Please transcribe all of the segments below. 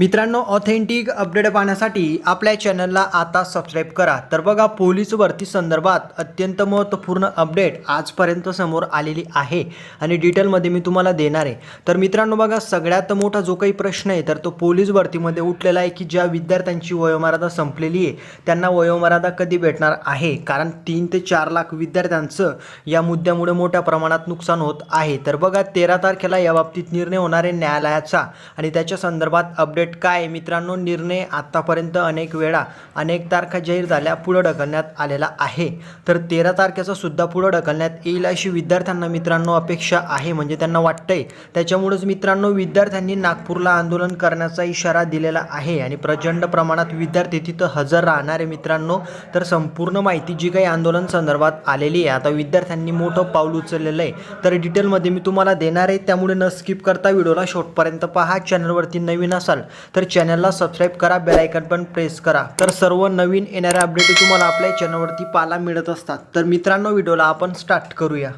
मित्रांनो authentic update पाहण्यासाठी आपल्या चॅनलला आता सबस्क्राईब करा. तर बघा पोलीस भरती संदर्भात अत्यंत महत्त्वपूर्ण अपडेट आजपर्यंत समोर आलेली आहे आणि डिटेलमध्ये मी तुम्हाला देणार आहे. तर मित्रांनो बघा सगळ्यात मोठा जो काही प्रश्न आहे तर तो पोलीस भरतीमध्ये उठलेला आहे की ज्या विद्यार्थ्यांची वयोमर्यादा संपलेली आहे त्यांना वयोमर्यादा कधी भेटणार आहे? कारण तीन ते चार लाख विद्यार्थ्यांचं या मुद्द्यामुळे मोठ्या प्रमाणात नुकसान होत आहे. तर बघा तेरा तारखेला याबाबतीत निर्णय होणार आहे न्यायालयाचा आणि त्याच्या संदर्भात अपडेट काय? मित्रांनो निर्णय आत्तापर्यंत अनेक वेळा अनेक तारखा जाहीर झाल्या पुढं ढकलण्यात आलेला आहे. तर तेरा तारखेचा सुद्धा पुढं ढकलण्यात येईल अशी विद्यार्थ्यांना मित्रांनो अपेक्षा आहे म्हणजे त्यांना वाटतंय. त्याच्यामुळेच मित्रांनो विद्यार्थ्यांनी नागपूरला आंदोलन करण्याचा इशारा दिलेला आहे आणि प्रचंड प्रमाणात विद्यार्थी तिथं हजर राहणारे मित्रांनो तर संपूर्ण माहिती जी काही आंदोलन संदर्भात आलेली आहे आता विद्यार्थ्यांनी मोठं पाऊल उचललेलं आहे. तर डिटेलमध्ये मी तुम्हाला देणार आहे त्यामुळे न स्किप करता व्हिडिओला शेवटपर्यंत पहा. चॅनलवरती नवीन असाल तर चॅनलला सबस्क्राईब करा बेलायकन पण प्रेस करा. तर सर्व नवीन येणाऱ्या अपडेट तुम्हाला आपल्या चॅनलवरती पाहायला मिळत असतात. तर मित्रांनो व्हिडिओला आपण स्टार्ट करूया.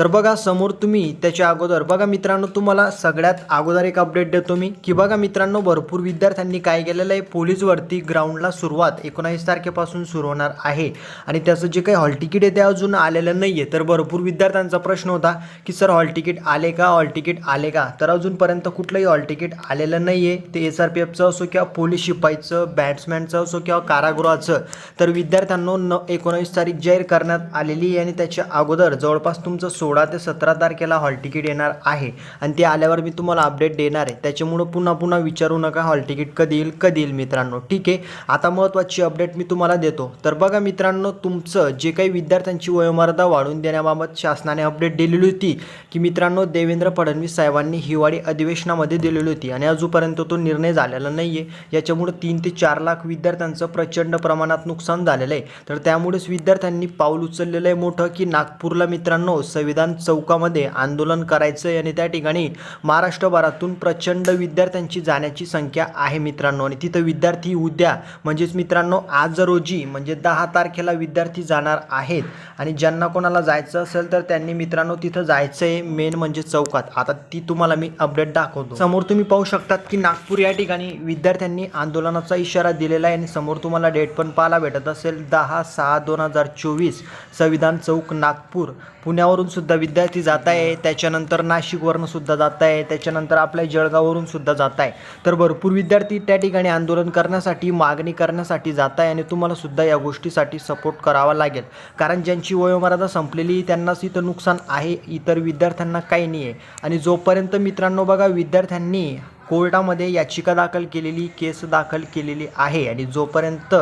तर बघा समोर तुम्ही त्याच्या अगोदर. बघा मित्रांनो तुम्हाला सगळ्यात अगोदर एक अपडेट देतो मी की बघा मित्रांनो भरपूर विद्यार्थ्यांनी काय केलेलं आहे? पोलीस भरती ग्राउंडला सुरुवात एकोणावीस तारखेपासून सुरू होणार आहे. आणि त्याचं जे काही हॉल तिकीट आहे ते अजून आलेलं नाही आहे तर भरपूर विद्यार्थ्यांचा प्रश्न होता की सर हॉल तिकीट आले का? हॉल तिकीट आले का? तर अजूनपर्यंत कुठलंही हॉल तिकीट आलेलं नाही आहे ते एस आर पी एफचं असो किंवा पोलीस शिपाईचं बॅट्समॅनचं असो किंवा कारागृहाचं. तर विद्यार्थ्यांना न एकोणावीस तारीख जाहीर करण्यात आलेली आहे आणि त्याच्या अगोदर जवळपास तुमचं सोळा ते सतरा तारखेला हॉल तिकीट येणार आहे. आणि ते आल्यावर मी तुम्हाला अपडेट देणार आहे. त्याच्यामुळं पुन्हा पुन्हा विचारू नका हॉल तिकीट कधी येईल कधी येईल मित्रांनो. ठीक आहे? आता महत्त्वाची अपडेट मी तुम्हाला देतो. तर बघा मित्रांनो तुमचं जे काही विद्यार्थ्यांची वयोमर्यादा वाढवून देण्याबाबत शासनाने अपडेट दिलेली होती की मित्रांनो देवेंद्र फडणवीस साहेबांनी हिवाळी अधिवेशनामध्ये दिलेली होती. आणि अजूनपर्यंत तो निर्णय झालेला नाही आहे याच्यामुळं तीन ते चार लाख विद्यार्थ्यांचं प्रचंड प्रमाणात नुकसान झालेलं आहे. तर त्यामुळेच विद्यार्थ्यांनी पाऊल उचललेलं आहे मोठं की नागपूरला मित्रांनो संविधान चौकामध्ये आंदोलन करायचं आहे आणि त्या ठिकाणी महाराष्ट्रभरातून प्रचंड विद्यार्थ्यांची जाण्याची संख्या आहे मित्रांनो. आणि तिथं विद्यार्थी उद्या म्हणजेच मित्रांनो आज रोजी म्हणजे दहा तारखेला विद्यार्थी जाणार आहेत. आणि ज्यांना कोणाला जायचं असेल तर त्यांनी मित्रांनो तिथं जायचं आहे मेन म्हणजे चौकात. आता ती तुम्हाला मी अपडेट दाखवतो. समोर तुम्ही पाहू शकतात की नागपूर या ठिकाणी विद्यार्थ्यांनी आंदोलनाचा इशारा दिलेला आहे आणि समोर तुम्हाला डेट पण पाहायला भेटत असेल. दहा सहा दोन हजार चोवीस संविधान चौक नागपूर. पुण्यावरून सुद्धा विद्यार्थी जात आहे त्याच्यानंतर नाशिकवरून सुद्धा जात आहे त्याच्यानंतर आपल्या जळगाववरून सुद्धा जात आहे तर भरपूर विद्यार्थी त्या ठिकाणी आंदोलन करण्यासाठी मागणी करण्यासाठी जात आहे आणि तुम्हाला सुद्धा या गोष्टीसाठी सपोर्ट करावा लागेल. कारण ज्यांची वयोमर्यादा संपलेली त्यांनाच इथं नुकसान आहे इतर विद्यार्थ्यांना काही नाही आहे आणि जोपर्यंत मित्रांनो बघा विद्यार्थ्यांनी कोर्टामध्ये याचिका दाखल केलेली केस दाखल केलेली आहे आणि जोपर्यंत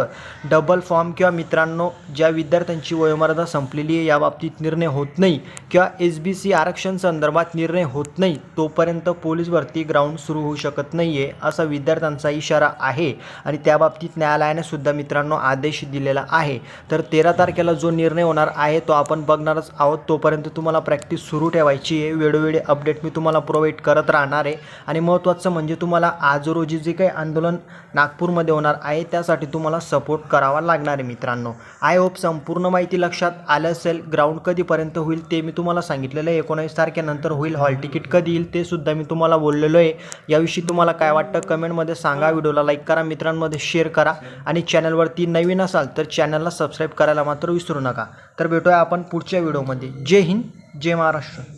डबल फॉर्म किंवा मित्रांनो ज्या विद्यार्थ्यांची वयोमर्यादा संपलेली आहे याबाबतीत निर्णय होत नाही किंवा एस बी सी आरक्षण संदर्भात निर्णय होत नाही तोपर्यंत पोलीस भरती ग्राउंड सुरू होऊ शकत नाही आहे असा विद्यार्थ्यांचा इशारा आहे आणि त्याबाबतीत न्यायालयाने सुद्धा मित्रांनो आदेश दिलेला आहे. तर तेरा तारखेला जो निर्णय होणार आहे तो आपण बघणारच आहोत. तोपर्यंत तुम्हाला प्रॅक्टिस सुरू ठेवायची आहे. वेळोवेळी अपडेट मी तुम्हाला प्रोव्हाइड करत राहणार आहे. आणि महत्त्वाचं म्हणजे म्हणजे तुम्हाला आज रोजी जे काही आंदोलन नागपूरमध्ये होणार आहे त्यासाठी तुम्हाला सपोर्ट करावा लागणार आहे मित्रांनो. आय होप संपूर्ण माहिती लक्षात आलं असेल. ग्राउंड कधीपर्यंत होईल ते मी तुम्हाला सांगितलेलं आहे. एकोणावीस तारखेनंतर होईल. हॉल तिकीट कधी येईल ते सुद्धा मी तुम्हाला बोललेलो आहे. याविषयी तुम्हाला काय वाटतं कमेंटमध्ये सांगा. व्हिडिओला लाईक करा. मित्रांमध्ये शेअर करा. आणि चॅनलवरती नवीन असाल तर चॅनलला सबस्क्राईब करायला मात्र विसरू नका. तर भेटूया आपण पुढच्या व्हिडिओमध्ये जय हिंद. जय महाराष्ट्र.